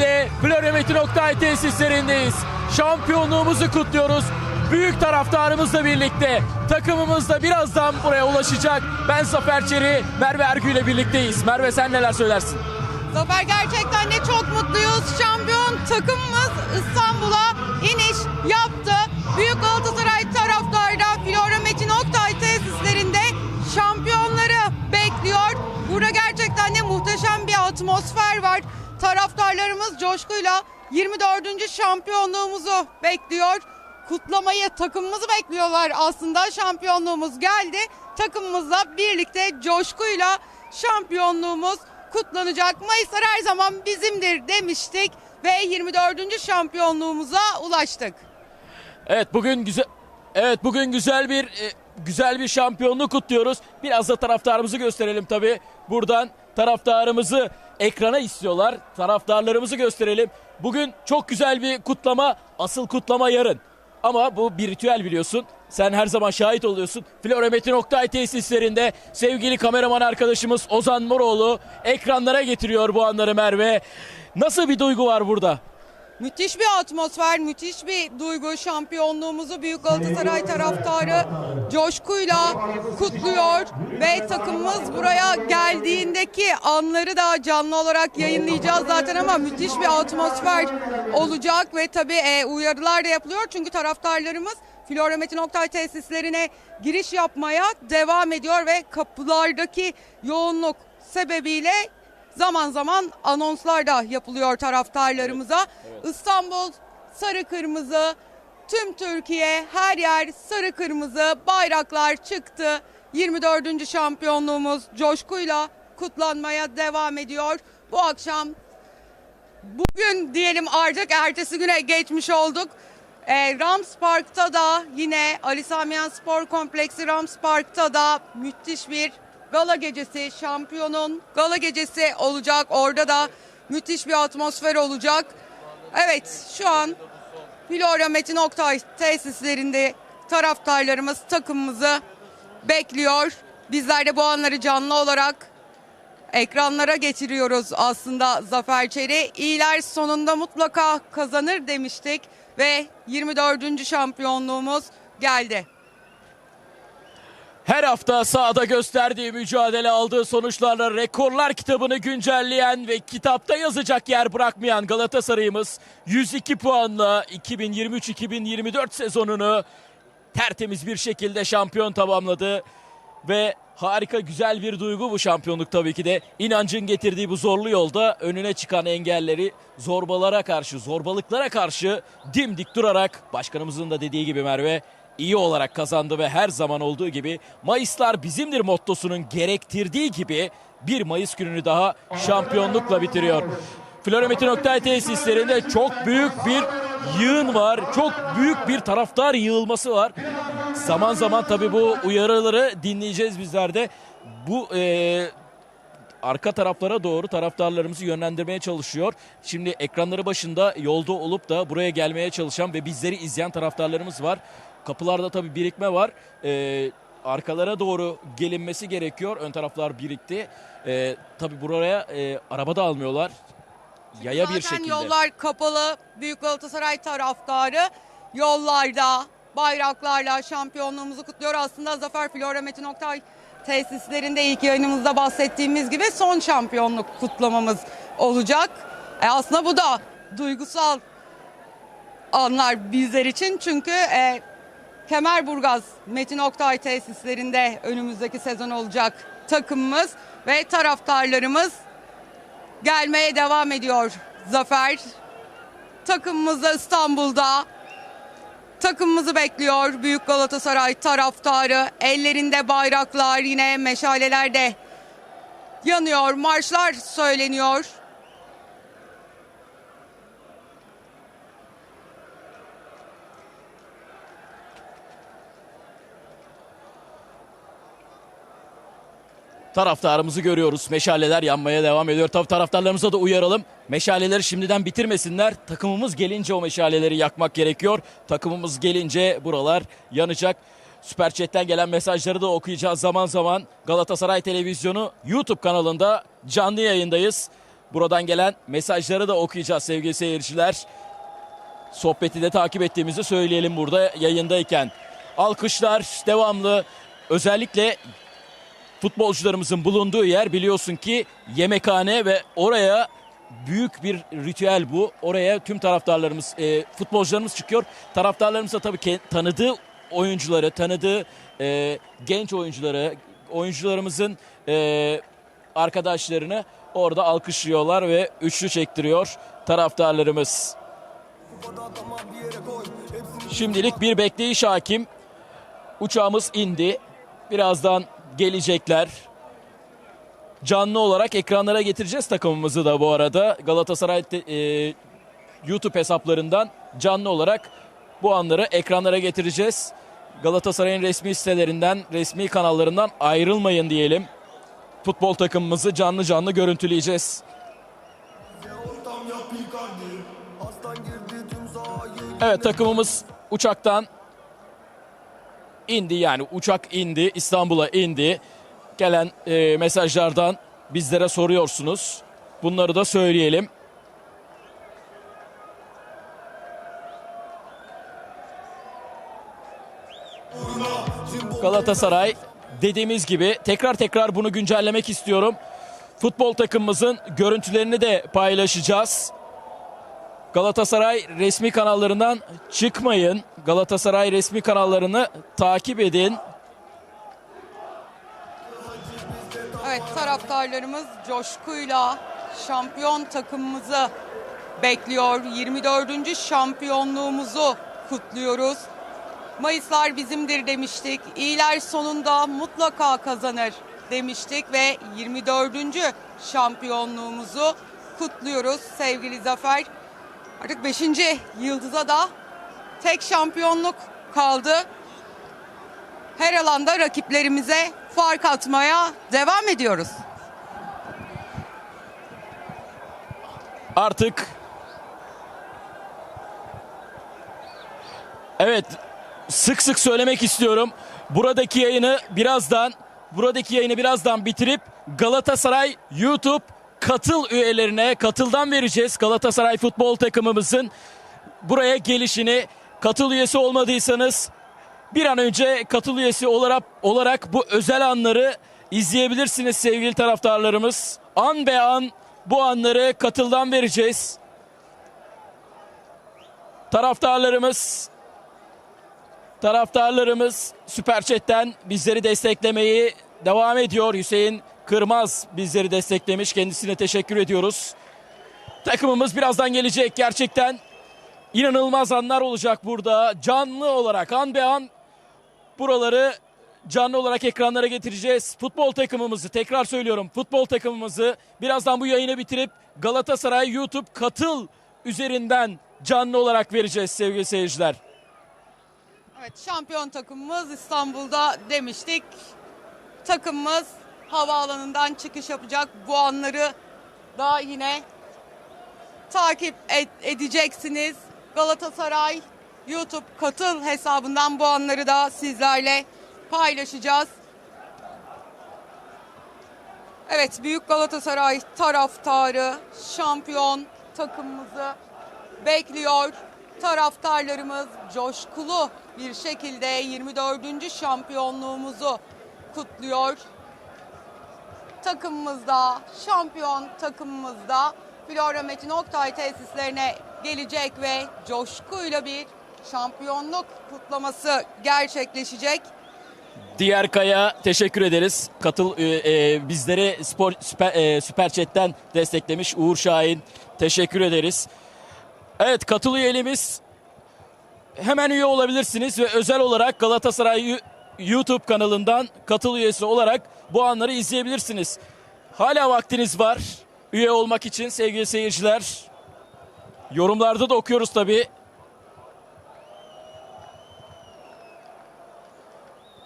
Şimdi Florya Oktay tesislerindeyiz. Şampiyonluğumuzu kutluyoruz. Büyük taraftarımızla birlikte takımımız da birazdan buraya ulaşacak. Ben Zafer Çeri, Merve Ergü ile birlikteyiz. Merve sen neler söylersin? Zafer gerçekten de çok mutluyuz. Şampiyon takımımız İstanbul'a iniş yaptı. Büyük Galatasaray taraftarı da Flora Metin Oktay tesislerinde şampiyonları bekliyor. Burada gerçekten de muhteşem bir atmosfer var. Taraftarlarımız coşkuyla 24. şampiyonluğumuzu bekliyor. Kutlamayı takımımızı bekliyorlar aslında. Şampiyonluğumuz geldi. Takımımızla birlikte coşkuyla şampiyonluğumuz kutlanacak. Mayıslar her zaman bizimdir demiştik ve 24. şampiyonluğumuza ulaştık. Evet bugün güzel Evet bugün güzel bir e, güzel bir şampiyonluğu kutluyoruz. Biraz da taraftarımızı gösterelim tabii. Buradan taraftarımızı ekrana istiyorlar. Taraftarlarımızı gösterelim. Bugün çok güzel bir kutlama. Asıl kutlama yarın. Ama bu bir ritüel biliyorsun. Sen her zaman şahit oluyorsun. Flora Metin Oktay tesislerinde sevgili kameraman arkadaşımız Ozan Moroğlu ekranlara getiriyor bu anları Merve. Nasıl bir duygu var burada? Müthiş bir atmosfer, müthiş bir duygu. Şampiyonluğumuzu Büyük Galatasaray taraftarı coşkuyla kutluyor ve takımımız buraya geldiğindeki anları da canlı olarak yayınlayacağız zaten ama müthiş bir atmosfer olacak ve tabii e, uyarılar da yapılıyor çünkü taraftarlarımız Flora Metin Oktay tesislerine giriş yapmaya devam ediyor ve kapılardaki yoğunluk sebebiyle zaman zaman anonslar da yapılıyor taraftarlarımıza. İstanbul sarı kırmızı, tüm Türkiye her yer sarı kırmızı bayraklar çıktı. 24. şampiyonluğumuz coşkuyla kutlanmaya devam ediyor. Bu akşam bugün diyelim artık ertesi güne geçmiş olduk. Ee, Rams Park'ta da yine Ali Samiyan Spor Kompleksi Rams Park'ta da müthiş bir gala gecesi, şampiyonun gala gecesi olacak. Orada da müthiş bir atmosfer olacak. Evet şu an Flora Metin Oktay tesislerinde taraftarlarımız takımımızı bekliyor. Bizler de bu anları canlı olarak ekranlara getiriyoruz aslında Zafer Çeri. İyiler sonunda mutlaka kazanır demiştik ve 24. şampiyonluğumuz geldi. Her hafta sahada gösterdiği mücadele aldığı sonuçlarla rekorlar kitabını güncelleyen ve kitapta yazacak yer bırakmayan Galatasaray'ımız 102 puanla 2023-2024 sezonunu tertemiz bir şekilde şampiyon tamamladı. Ve harika güzel bir duygu bu şampiyonluk tabii ki de. İnancın getirdiği bu zorlu yolda önüne çıkan engelleri zorbalara karşı, zorbalıklara karşı dimdik durarak başkanımızın da dediği gibi Merve iyi olarak kazandı ve her zaman olduğu gibi Mayıslar bizimdir mottosunun gerektirdiği gibi 1 Mayıs gününü daha şampiyonlukla bitiriyor. Flora Metin Oktay tesislerinde çok büyük bir yığın var. Çok büyük bir taraftar yığılması var. Zaman zaman tabii bu uyarıları dinleyeceğiz bizler de. Bu eee arka taraflara doğru taraftarlarımızı yönlendirmeye çalışıyor. Şimdi ekranları başında yolda olup da buraya gelmeye çalışan ve bizleri izleyen taraftarlarımız var. Kapılarda tabii birikme var. Ee, arkalara doğru gelinmesi gerekiyor. Ön taraflar birikti. Ee, tabii buraya e, araba da almıyorlar. Yaya bir şekilde. yollar kapalı. Büyük Galatasaray taraftarı yollarda bayraklarla şampiyonluğumuzu kutluyor. Aslında Zafer Flora Metin Oktay tesislerinde ilk yayınımızda bahsettiğimiz gibi son şampiyonluk kutlamamız olacak. E aslında bu da duygusal anlar bizler için çünkü e, Kemerburgaz Metin Oktay tesislerinde önümüzdeki sezon olacak takımımız ve taraftarlarımız gelmeye devam ediyor Zafer. Takımımız da İstanbul'da. Takımımızı bekliyor Büyük Galatasaray taraftarı. Ellerinde bayraklar yine meşaleler de yanıyor. Marşlar söyleniyor. Taraftarımızı görüyoruz. Meşaleler yanmaya devam ediyor. Tabii taraftarlarımıza da uyaralım. Meşaleleri şimdiden bitirmesinler. Takımımız gelince o meşaleleri yakmak gerekiyor. Takımımız gelince buralar yanacak. Süper Chat'ten gelen mesajları da okuyacağız zaman zaman. Galatasaray Televizyonu YouTube kanalında canlı yayındayız. Buradan gelen mesajları da okuyacağız sevgili seyirciler. Sohbeti de takip ettiğimizi söyleyelim burada yayındayken. Alkışlar devamlı. Özellikle futbolcularımızın bulunduğu yer biliyorsun ki yemekhane ve oraya büyük bir ritüel bu. Oraya tüm taraftarlarımız, e, futbolcularımız çıkıyor. Taraftarlarımız da tabii ki tanıdığı oyuncuları, tanıdığı e, genç oyuncuları, oyuncularımızın e, arkadaşlarını orada alkışlıyorlar ve üçlü çektiriyor taraftarlarımız. Şimdilik bir bekleyiş hakim. Uçağımız indi. Birazdan gelecekler. Canlı olarak ekranlara getireceğiz takımımızı da bu arada. Galatasaray e, YouTube hesaplarından canlı olarak bu anları ekranlara getireceğiz. Galatasaray'ın resmi sitelerinden, resmi kanallarından ayrılmayın diyelim. Futbol takımımızı canlı canlı görüntüleyeceğiz. Evet takımımız uçaktan indi yani uçak indi İstanbul'a indi. Gelen e, mesajlardan bizlere soruyorsunuz. Bunları da söyleyelim. Galatasaray dediğimiz gibi tekrar tekrar bunu güncellemek istiyorum. Futbol takımımızın görüntülerini de paylaşacağız. Galatasaray resmi kanallarından çıkmayın. Galatasaray resmi kanallarını takip edin. Evet taraftarlarımız coşkuyla şampiyon takımımızı bekliyor. 24. şampiyonluğumuzu kutluyoruz. Mayıslar bizimdir demiştik. İyiler sonunda mutlaka kazanır demiştik ve 24. şampiyonluğumuzu kutluyoruz sevgili Zafer. Artık 5. yıldıza da tek şampiyonluk kaldı. Her alanda rakiplerimize fark atmaya devam ediyoruz. Artık Evet sık sık söylemek istiyorum. Buradaki yayını birazdan buradaki yayını birazdan bitirip Galatasaray YouTube katıl üyelerine katıldan vereceğiz. Galatasaray futbol takımımızın buraya gelişini katıl üyesi olmadıysanız bir an önce katıl üyesi olarak, olarak bu özel anları izleyebilirsiniz sevgili taraftarlarımız. An be an bu anları katıldan vereceğiz. Taraftarlarımız taraftarlarımız Süper Chat'ten bizleri desteklemeyi devam ediyor. Hüseyin Kırmaz bizleri desteklemiş. Kendisine teşekkür ediyoruz. Takımımız birazdan gelecek. Gerçekten inanılmaz anlar olacak burada. Canlı olarak an be an buraları canlı olarak ekranlara getireceğiz. Futbol takımımızı tekrar söylüyorum. Futbol takımımızı birazdan bu yayını bitirip Galatasaray YouTube katıl üzerinden canlı olarak vereceğiz sevgili seyirciler. Evet şampiyon takımımız İstanbul'da demiştik. Takımımız havaalanından çıkış yapacak. Bu anları da yine takip et- edeceksiniz. Galatasaray YouTube katıl hesabından bu anları da sizlerle paylaşacağız. Evet Büyük Galatasaray taraftarı şampiyon takımımızı bekliyor. Taraftarlarımız coşkulu bir şekilde 24. şampiyonluğumuzu kutluyor. Takımımızda, şampiyon takımımızda Flora Metin Oktay tesislerine gelecek ve coşkuyla bir şampiyonluk kutlaması gerçekleşecek. Diğer Kaya teşekkür ederiz. Katıl e, e, bizleri spor süper, e, süper Chat'ten desteklemiş Uğur Şahin teşekkür ederiz. Evet katıl üyeliğimiz hemen üye olabilirsiniz ve özel olarak Galatasaray YouTube kanalından katıl üyesi olarak bu anları izleyebilirsiniz. Hala vaktiniz var üye olmak için sevgili seyirciler. Yorumlarda da okuyoruz tabii.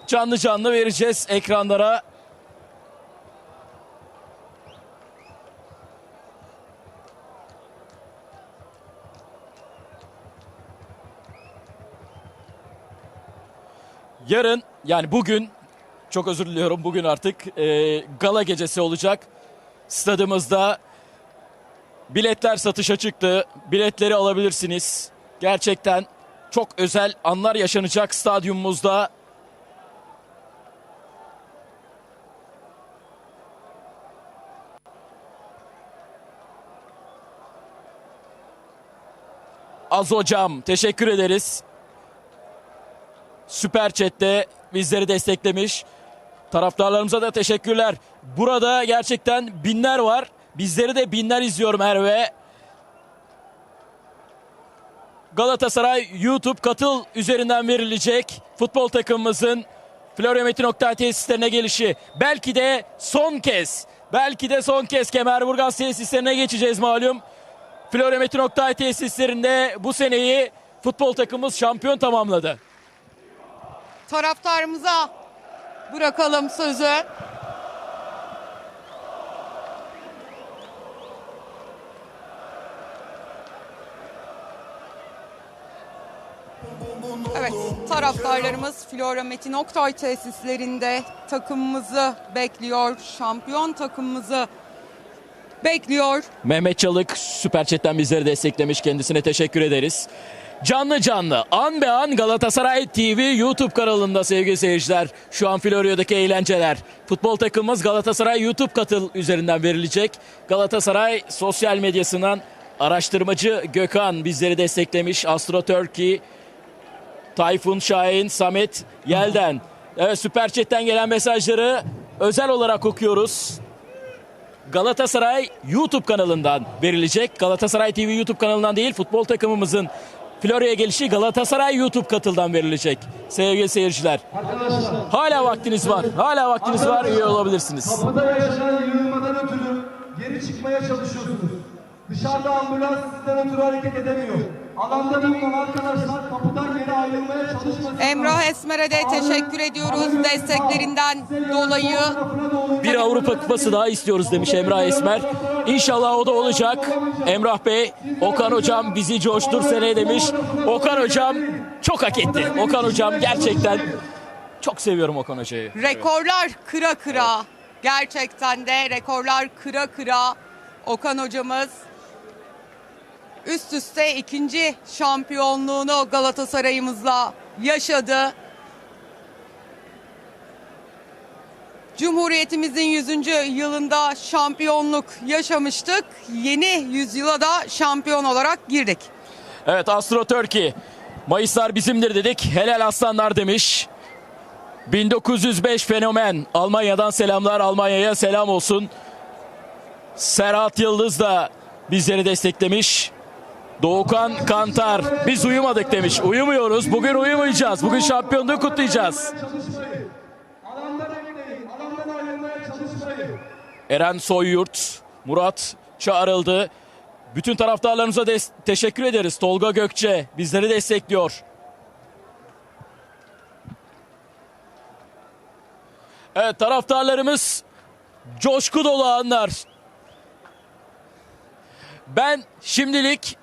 Canlı canlı vereceğiz ekranlara. Yarın yani bugün çok özür diliyorum bugün artık e, gala gecesi olacak. Stadımızda Biletler satışa çıktı. Biletleri alabilirsiniz. Gerçekten çok özel anlar yaşanacak stadyumumuzda. Az hocam teşekkür ederiz. Süper Chat'te bizleri desteklemiş. Taraftarlarımıza da teşekkürler. Burada gerçekten binler var. Bizleri de binler izliyor Merve. Galatasaray YouTube katıl üzerinden verilecek futbol takımımızın Oktay tesislerine gelişi. Belki de son kez, belki de son kez Kemerburgaz tesislerine geçeceğiz malum. Oktay tesislerinde bu seneyi futbol takımımız şampiyon tamamladı. Taraftarımıza bırakalım sözü. Evet, taraftarlarımız Flora Metin Oktay tesislerinde takımımızı bekliyor. Şampiyon takımımızı bekliyor. Mehmet Çalık Süper Chat'ten bizleri desteklemiş. Kendisine teşekkür ederiz. Canlı canlı an be an Galatasaray TV YouTube kanalında sevgili seyirciler. Şu an Florya'daki eğlenceler. Futbol takımımız Galatasaray YouTube katıl üzerinden verilecek. Galatasaray sosyal medyasından araştırmacı Gökhan bizleri desteklemiş. Astro Turkey, Tayfun Şahin, Samet Yelden. Evet Süper Chat'ten gelen mesajları özel olarak okuyoruz. Galatasaray YouTube kanalından verilecek. Galatasaray TV YouTube kanalından değil futbol takımımızın Florya'ya gelişi Galatasaray YouTube katıldan verilecek. Sevgili seyirciler. Arkadaşlar, Hala vaktiniz var. Hala vaktiniz var. Üye olabilirsiniz. kapıda yaşanan yığılmadan ötürü geri çıkmaya çalışıyorsunuz. Dışarıda ambulans sizden ötürü hareket edemiyor. Alanda bulunan arkadaşlar kapıdan geri ayrılmaya çalışmasınlar. Emrah Esmer'e de teşekkür ediyoruz desteklerinden dolayı. Bir Avrupa Kupası daha istiyoruz demiş Emrah Esmer. İnşallah o da olacak. Emrah Bey, Okan Hocam bizi coştur seneye demiş. Okan Hocam çok hak etti. Okan Hocam gerçekten çok seviyorum Okan Hoca'yı. Rekorlar kıra kıra. Gerçekten de rekorlar kıra kıra. Okan hocamız üst üste ikinci şampiyonluğunu Galatasaray'ımızla yaşadı. Cumhuriyetimizin 100. yılında şampiyonluk yaşamıştık. Yeni yüzyıla da şampiyon olarak girdik. Evet Astro Turkey. Mayıslar bizimdir dedik. Helal aslanlar demiş. 1905 fenomen. Almanya'dan selamlar. Almanya'ya selam olsun. Serhat Yıldız da bizleri desteklemiş. Doğukan Kantar biz uyumadık demiş. Uyumuyoruz. Bugün uyumayacağız. Bugün şampiyonluğu kutlayacağız. Eren Soyyurt, Murat çağrıldı. Bütün taraftarlarımıza teşekkür ederiz. Tolga Gökçe bizleri destekliyor. Evet taraftarlarımız coşku dolu anlar. Ben şimdilik